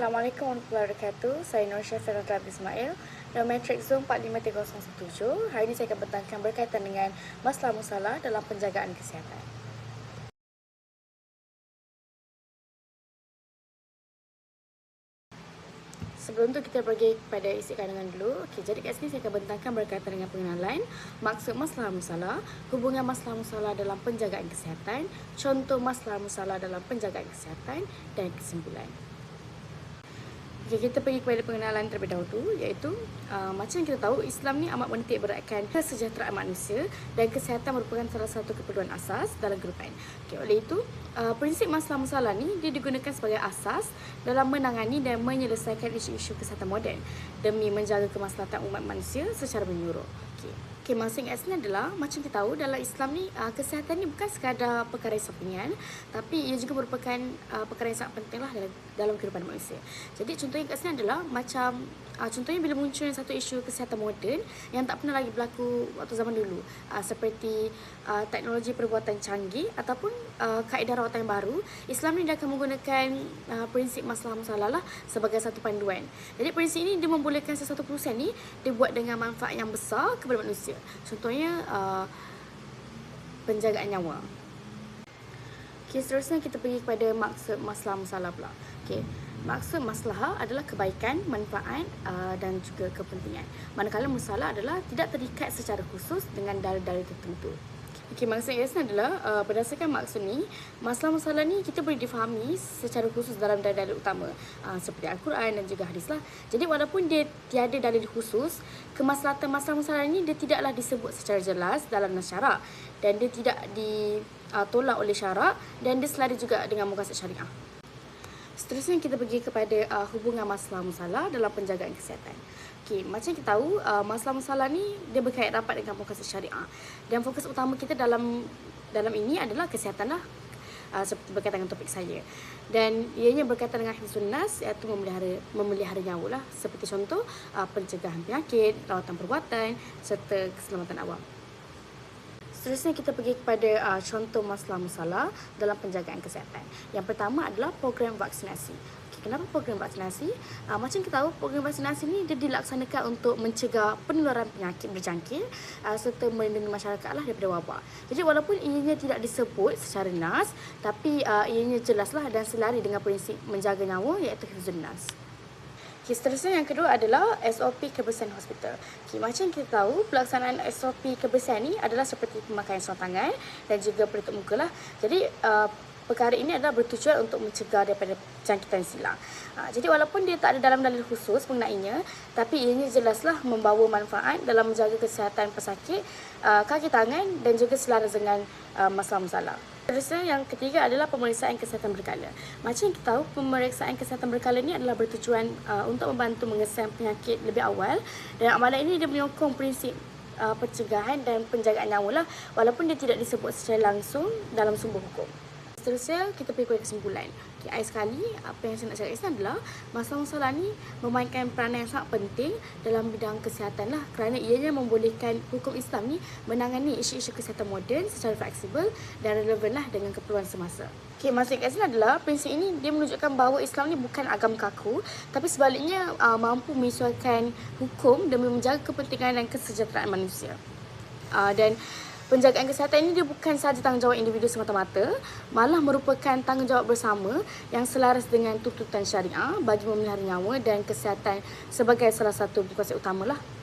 Assalamualaikum warahmatullahi wabarakatuh. Saya Nur Syafir Rahmat Ismail dan Matrix Zoom 45317. Hari ini saya akan bertangkan berkaitan dengan masalah musalah dalam penjagaan kesihatan. Sebelum tu kita pergi kepada isi kandungan dulu. Okey, jadi kat sini saya akan bentangkan berkaitan dengan pengenalan, maksud masalah musalah, hubungan masalah musalah dalam penjagaan kesihatan, contoh masalah musalah dalam penjagaan kesihatan dan kesimpulan. Okay, kita pergi kepada pengenalan terlebih dahulu iaitu uh, macam kita tahu Islam ni amat menitik beratkan kesejahteraan manusia dan kesihatan merupakan salah satu keperluan asas dalam kehidupan. Okay, oleh itu, uh, prinsip masalah-masalah ni dia digunakan sebagai asas dalam menangani dan menyelesaikan isu-isu kesihatan moden demi menjaga kemaslahatan umat manusia secara menyeluruh. Okay. Okay, kat sini adalah macam kita tahu dalam Islam ni uh, kesihatan ni bukan sekadar perkara sampingan tapi ia juga merupakan uh, perkara yang sangat penting lah dalam, dalam kehidupan manusia. Jadi contohnya kat sini adalah macam uh, contohnya bila muncul satu isu kesihatan moden yang tak pernah lagi berlaku waktu zaman dulu uh, seperti uh, teknologi perbuatan canggih ataupun uh, kaedah rawatan yang baru, Islam ni dia akan menggunakan uh, prinsip masalah-masalah lah sebagai satu panduan. Jadi prinsip ini dia membolehkan sesuatu perusahaan ni dibuat dengan manfaat yang besar kepada manusia. Contohnya uh, penjagaan nyawa. Okay, seterusnya kita pergi kepada maksud masalah masalah pula. Okay. Maksud masalah adalah kebaikan, manfaat uh, dan juga kepentingan. Manakala masalah adalah tidak terikat secara khusus dengan dalil-dalil tertentu. Okey, maksud Yasna adalah uh, berdasarkan maksud ni, masalah-masalah ni kita boleh difahami secara khusus dalam dalil-dalil utama uh, seperti Al-Quran dan juga hadis lah. Jadi walaupun dia tiada dalil khusus, kemaslahatan masalah-masalah ni dia tidaklah disebut secara jelas dalam nasyarak dan dia tidak ditolak uh, oleh syarak dan dia selari juga dengan muka syariah. Seterusnya kita pergi kepada uh, hubungan masalah-masalah dalam penjagaan kesihatan. Okey, macam kita tahu, uh, masalah-masalah ni dia berkait rapat dengan fokus syariah. Dan fokus utama kita dalam dalam ini adalah kesihatan lah. Uh, seperti berkaitan dengan topik saya. Dan ianya berkaitan dengan hifzun nas iaitu memelihara memelihara nyawa lah seperti contoh uh, pencegahan penyakit, rawatan perbuatan serta keselamatan awam. Seterusnya kita pergi kepada uh, contoh masalah-masalah dalam penjagaan kesihatan. Yang pertama adalah program vaksinasi kenapa program vaksinasi? Uh, macam kita tahu, program vaksinasi ni dia dilaksanakan untuk mencegah penularan penyakit berjangkit uh, serta melindungi masyarakat lah daripada wabak. Jadi walaupun ianya tidak disebut secara nas, tapi uh, ianya jelaslah dan selari dengan prinsip menjaga nyawa iaitu hifzun nas. Okay, seterusnya yang kedua adalah SOP kebersihan hospital. Okay, macam kita tahu, pelaksanaan SOP kebersihan ni adalah seperti pemakaian sarung tangan dan juga pelitup muka lah. Jadi, uh, perkara ini adalah bertujuan untuk mencegah daripada jangkitan silang. Ha, jadi walaupun dia tak ada dalam dalil khusus mengenainya, tapi ianya jelaslah membawa manfaat dalam menjaga kesihatan pesakit, uh, kaki tangan dan juga selaras dengan uh, masalah-masalah. Terusnya yang ketiga adalah pemeriksaan kesihatan berkala. Macam kita tahu, pemeriksaan kesihatan berkala ini adalah bertujuan uh, untuk membantu mengesan penyakit lebih awal dan amalan ini dia menyokong prinsip uh, pencegahan dan penjagaan nyawa lah walaupun dia tidak disebut secara langsung dalam sumber hukum. Seterusnya, kita pergi kepada kesimpulan. Okay, akhir sekali, apa yang saya nak cakap di adalah masalah-masalah ni memainkan peranan yang sangat penting dalam bidang kesihatan lah kerana ianya membolehkan hukum Islam ni menangani isu-isu kesihatan moden secara fleksibel dan relevan lah dengan keperluan semasa. Okay, maksud kat sini adalah prinsip ini dia menunjukkan bahawa Islam ni bukan agam kaku tapi sebaliknya uh, mampu menyesuaikan hukum demi menjaga kepentingan dan kesejahteraan manusia. Uh, dan penjagaan kesihatan ini dia bukan sahaja tanggungjawab individu semata-mata, malah merupakan tanggungjawab bersama yang selaras dengan tuntutan syariah bagi memelihara nyawa dan kesihatan sebagai salah satu konsep utamalah.